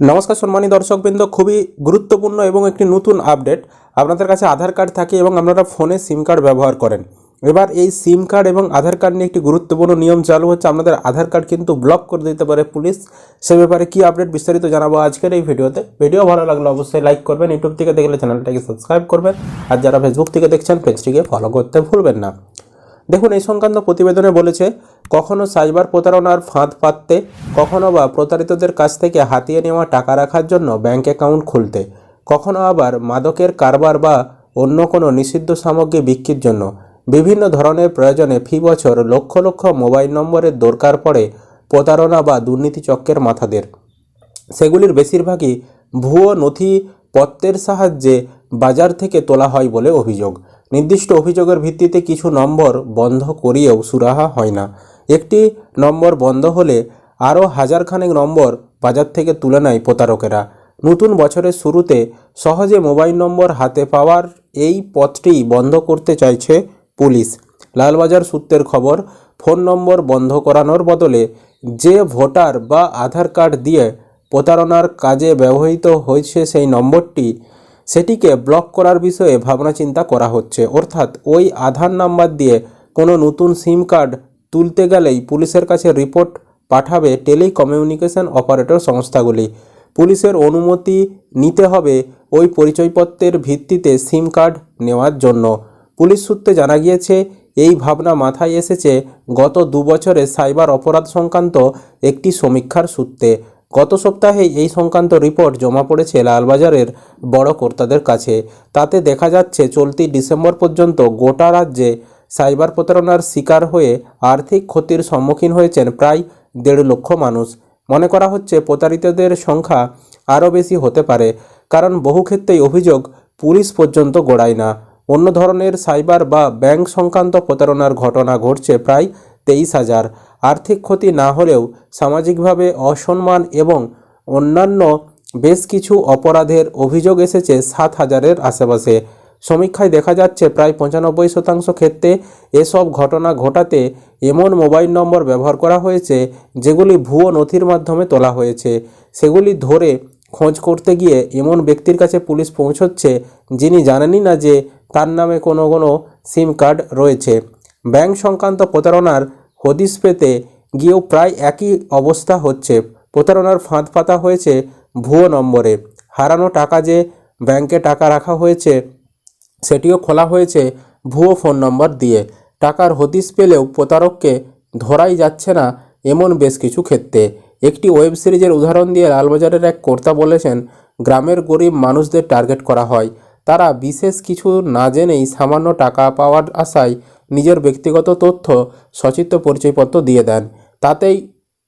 নমস্কার সম্মানী দর্শকবৃন্দ, খুবই গুরুত্বপূর্ণ এবং একটি নতুন আপডেট। আপনাদের কাছে আধার কার্ড থাকে এবং আপনারা ফোনে সিম কার্ড ব্যবহার করেন। এবার এই সিম কার্ড এবং আধার কার্ড নিয়ে একটি গুরুত্বপূর্ণ নিয়ম চালু হচ্ছে। আপনাদের আধার কার্ড কিন্তু ব্লক করে দিতে পারে পুলিশ। সে ব্যাপারে কি আপডেট বিস্তারিত জানাব আজকের এই ভিডিওতে। ভিডিও ভালো লাগলে অবশ্যই লাইক করবেন, ইউটিউব থেকে দেখলে চ্যানেলটাকে সাবস্ক্রাইব করবেন। আর যারা ফেসবুক থেকে দেখছেন পেজটিকে ফলো করতে ভুলবেন না। দেখুন, এই সংক্রান্ত প্রতিবেদনে বলেছে কখনো সাইবার প্রতারণার ফাঁদ পাততে, কখনো বা প্রতারিতদের কাছ থেকে হাতিয়ে নেওয়া টাকা রাখার জন্য ব্যাংক অ্যাকাউন্ট খুলতে, কখনো আবার মাদকের কারবার বা অন্য কোনো নিষিদ্ধ সামগ্রী বিক্রির জন্য। বিভিন্ন ধরনের প্রয়োজনে ফি বছর লক্ষ লক্ষ মোবাইল নম্বরের দরকার পড়ে প্রতারণা বা দুর্নীতি চক্রের মাথাদের। সেগুলির বেশিরভাগই ভুয়ো নথিপত্রের সাহায্যে বাজার থেকে তোলা হয় বলে অভিযোগ। নির্দিষ্ট অভিযোগের ভিত্তিতে কিছু নম্বর বন্ধ করিয়েও সুরাহা হয় না। একটি নম্বর বন্ধ হলে আরও হাজারখানেক নম্বর বাজার থেকে তুলে নেয় প্রতারকেরা। নতুন বছরের শুরুতে সহজে মোবাইল নম্বর হাতে পাওয়ার এই পথটি বন্ধ করতে চাইছে পুলিশ। লালবাজার সূত্রের খবর, ফোন নম্বর বন্ধ করানোর বদলে যে ভোটার বা আধার কার্ড দিয়ে প্রতারণার কাজে ব্যবহৃত হয়েছে সেই নম্বরটি, সেটিকে ব্লক করার বিষয়ে ভাবনা চিন্তা করা হচ্ছে। অর্থাৎ ওই আধার নাম্বার দিয়ে কোনো নতুন সিম কার্ড তুলতে গেলেই পুলিশের কাছে রিপোর্ট পাঠাবে টেলিকমিউনিকেশন অপারেটর সংস্থাগুলি। পুলিশের অনুমতি নিতে হবে ওই পরিচয়পত্রের ভিত্তিতে সিম কার্ড নেওয়ার জন্য। পুলিশ সূত্রে জানা গিয়েছে, এই ভাবনা মাথায় এসেছে গত দু বছরে সাইবার অপরাধ সংক্রান্ত একটি সমীক্ষার সূত্রে। গত সপ্তাহে এই সংক্রান্ত রিপোর্ট জমা পড়েছে লালবাজারের বড় কর্তাদের কাছে। তাতে দেখা যাচ্ছে, চলতি ডিসেম্বর পর্যন্ত গোটা রাজ্যে সাইবার প্রতারণার শিকার হয়ে আর্থিক ক্ষতির সম্মুখীন হয়েছেন প্রায় দেড় লক্ষ মানুষ। মনে করা হচ্ছে প্রতারিতদের সংখ্যা আরও বেশি হতে পারে, কারণ বহু ক্ষেত্রেই অভিযোগ পুলিশ পর্যন্ত গোড়ায় না। অন্য ধরনের সাইবার বা ব্যাংক সংক্রান্ত প্রতারণার ঘটনা ঘটছে প্রায় তেইশ হাজার। আর্থিক ক্ষতি না হলেও সামাজিকভাবে অসম্মান এবং অন্যান্য বেশ কিছু অপরাধের অভিযোগ এসেছে সাত হাজারের আশেপাশে। সমীক্ষায় দেখা যাচ্ছে প্রায় পঁচানব্বই শতাংশ ক্ষেত্রে এসব ঘটনা ঘটাতে এমন মোবাইল নম্বর ব্যবহার করা হয়েছে, যেগুলি ভুয়ো নথির মাধ্যমে তোলা হয়েছে। সেগুলি ধরে খোঁজ করতে গিয়ে এমন ব্যক্তির কাছে পুলিশ পৌঁছচ্ছে যিনি জানেনই না যে তার নামে কোনো কোনো সিম কার্ড রয়েছে। ব্যাংক সংক্রান্ত প্রতারণার হদিশ পেতে গিয়েও প্রায় একই অবস্থা হচ্ছে। প্রতারণার ফাঁদ পাতা হয়েছে ভুয়ো নম্বরে। হারানো টাকা যে ব্যাংকে টাকা রাখা হয়েছে সেটিও খোলা হয়েছে ভুয়ো ফোন নম্বর দিয়ে। টাকার হদিশ পেলেও প্রতারককে ধরাই যাচ্ছে না এমন বেশ কিছু ক্ষেত্রে। একটি ওয়েব সিরিজের উদাহরণ দিয়ে লালবাজারের এক কর্তা বলেছেন, গ্রামের গরিব মানুষদের টার্গেট করা হয়। তারা বিশেষ কিছু না জেনেই সামান্য টাকা পাওয়ার আশায় নিজের ব্যক্তিগত তথ্য, সচিত্র পরিচয়পত্র দিয়ে দেন। তাতেই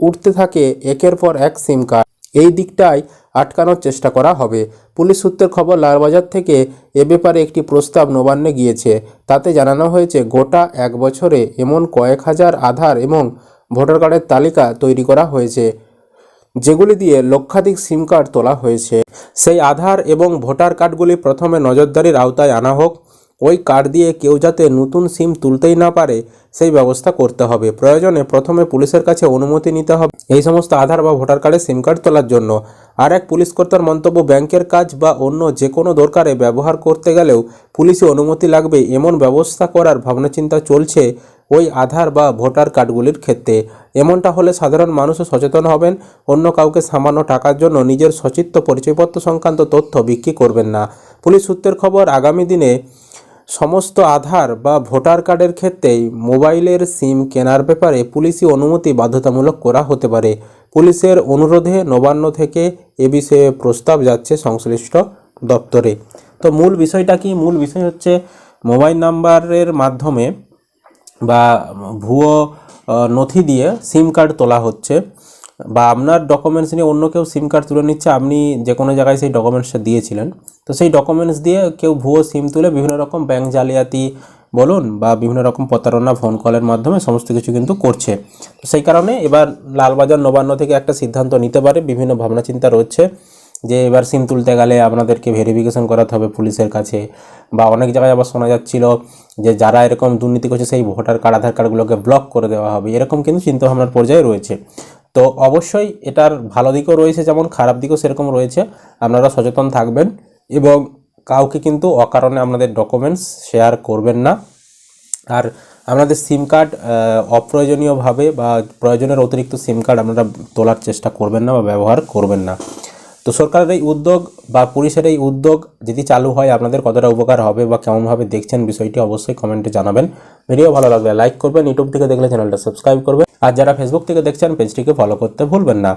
উঠতে থাকে একের পর এক সিম কার্ড। এই দিকটায় আটকানোর চেষ্টা করা হবে। পুলিশ সূত্রের খবর, লালবাজার থেকে এ ব্যাপারে একটি প্রস্তাব নবান্নে গিয়েছে। তাতে জানানো হয়েছে, গোটা এক বছরে এমন কয়েক হাজার আধার এবং ভোটার কার্ডের তালিকা তৈরি করা হয়েছে, যেগুলি দিয়ে লক্ষাধিক সিম কার্ড তোলা হয়েছে। সেই আধার এবং ভোটার কার্ডগুলি প্রথমে নজরদারির আওতায় আনা হোক ওই কার্ড দিয়ে কেউ যাতে নতুন সিম তুলতেই না পারে, সেই ব্যবস্থা করতে হবে। প্রয়োজনে প্রথমে পুলিশের কাছে অনুমতি নিতে হবে এই সমস্ত আধার বা ভোটার কার্ডের সিম কার্ড তোলার জন্য। আর এক পুলিশ কর্তার মন্তব্য, ব্যাংকের কাজ বা অন্য যে কোনো দরকারে ব্যবহার করতে গেলেও পুলিশে অনুমতি লাগবে এমন ব্যবস্থা করার ভাবনাচিন্তা চলছে ওই আধার বা ভোটার কার্ডগুলির ক্ষেত্রে। এমনটা হলে সাধারণ মানুষও সচেতন হবেন, অন্য কাউকে সামান্য টাকার জন্য নিজের সচিত্র পরিচয়পত্র সংক্রান্ত তথ্য বিক্রি করবেন না। পুলিশ সূত্রের খবর, আগামী দিনে সমস্ত আধার বা ভোটার কার্ডের ক্ষেত্রেই মোবাইলের সিম কেনার ব্যাপারে পুলিশি অনুমতি বাধ্যতামূলক করা হতে পারে। পুলিশের অনুরোধে নবান্ন থেকে এ বিষয়ে প্রস্তাব যাচ্ছে সংশ্লিষ্ট দপ্তরে। তো মূল বিষয়টা কি? মূল বিষয় হচ্ছে মোবাইল নাম্বারের মাধ্যমে বা ভুয়ো নথি দিয়ে সিম কার্ড তোলা হচ্ছে। বা আপনার ডকুমেন্টস নিয়ে অন্য কেউ সিম কার্ড তুলে নিচ্ছে, আপনি যে কোনো জায়গায় সেই ডকুমেন্টসটা দিয়েছিলেন। তো সেই ডকুমেন্টস দিয়ে কেউ ভুয়ো সিম তুলে বিভিন্ন রকম ব্যাংক জালিয়াতি বলুন বা বিভিন্ন রকম প্রতারণা ফোন কলের মাধ্যমে সমস্ত কিছু কিন্তু করছে। তো সেই কারণে এবার লালবাজার নবান্ন থেকে একটা সিদ্ধান্ত নিতে পারে, বিভিন্ন ভাবনা চিন্তা রয়েছে যে এবার সিম তুলতে গেলে আপনাদেরকে ভেরিফিকেশন করাতে হবে পুলিশের কাছে বা অনেক জায়গায় আবার শোনা যাচ্ছিল যে যারা এরকম দুর্নীতি করছে সেই ভোটার কার্ড আধার কার্ডগুলোকে ব্লক করে দেওয়া হবে। এরকম কিন্তু চিন্তাভাবনার পর্যায়ে রয়েছে। তো অবশ্যই এটার ভালো দিকও রয়েছে, যেমন খারাপ দিকও সেরকম রয়েছে। আপনারা সচেতন থাকবেন এবং কাউকে কিন্তু অকারণে আপনাদের ডকুমেন্টস শেয়ার করবেন না। আর আপনাদের সিম কার্ড অপ্রয়োজনীয়ভাবে বা প্রয়োজনের অতিরিক্ত সিম কার্ড আপনারা তোলার চেষ্টা করবেন না বা ব্যবহার করবেন না। তো সরকারের এই উদ্যোগ বা পুলিশের এই উদ্যোগ যদি চালু হয়, আপনাদের কতটা উপকার হবে বা কেমনভাবে দেখছেন বিষয়টি অবশ্যই কমেন্টে জানাবেন। ভিডিও ভালো লাগলে লাইক করবেন, ইউটিউব থেকে দেখলে চ্যানেলটা সাবস্ক্রাইব করবেন। আর যারা ফেসবুক থেকে দেখছেন, পেজটিকে ফলো করতে ভুলবেন না।